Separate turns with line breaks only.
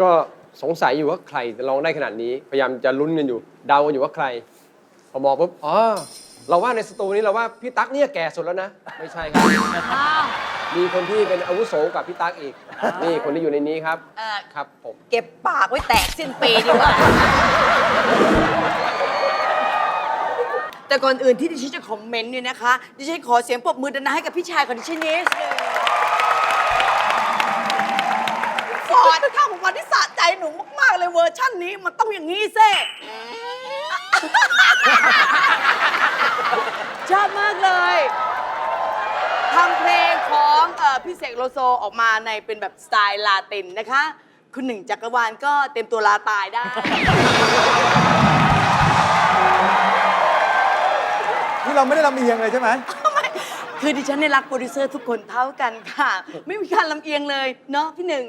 ก็สงสัยอยู่ว่าใครจะร้องได้ขนาดนี้ พยายามจะลุ้นกันอยู่เดากันอยู่ว่าใคร พอมองปุ๊บอ๋อเราว่าในสตูนี้เราว่าพี่ตั๊กเนี่ยแก่สุดแล้วนะ ไม่ใช่ครับมีคนที่เป็นอาวุโสกับพี่ตั๊กอีก นี่คนที่อยู่ในนี้ครับ
เอ่อ
ครับผม
เก็บปากไว้แตกสิ้นปีดีกว่า แต่ก่อนอื่นที่ดิฉันจะคอมเมนต์เนี่ยนะคะ ดิฉันขอเสียงปรบมือดังๆให้กับพี่ชายของดิฉันนิดนึง ฟอร์ดข้าวของวันที่สะใจหนูมาก ๆ เลยเวอร์ชั่นนี้มันต้องอย่างนี้เซ่ชอบมากเลยทำเพลงของเอ่อพี่เสกโลโซออกมาในเป็นแบบสไตล์ลาตินนะคะ คุณหนึ่งจักรวาลก็เต็มตัวลาตายได้
นี่เราไม่ได้ลำเอียงเลยใช่ไหม
คือดิฉันเนี่ยรักโปรดิวเซอร์ทุกคนเท่ากันค่ะ ไม่มีการลำเอียงเลยเนาะพี่หนึ่ง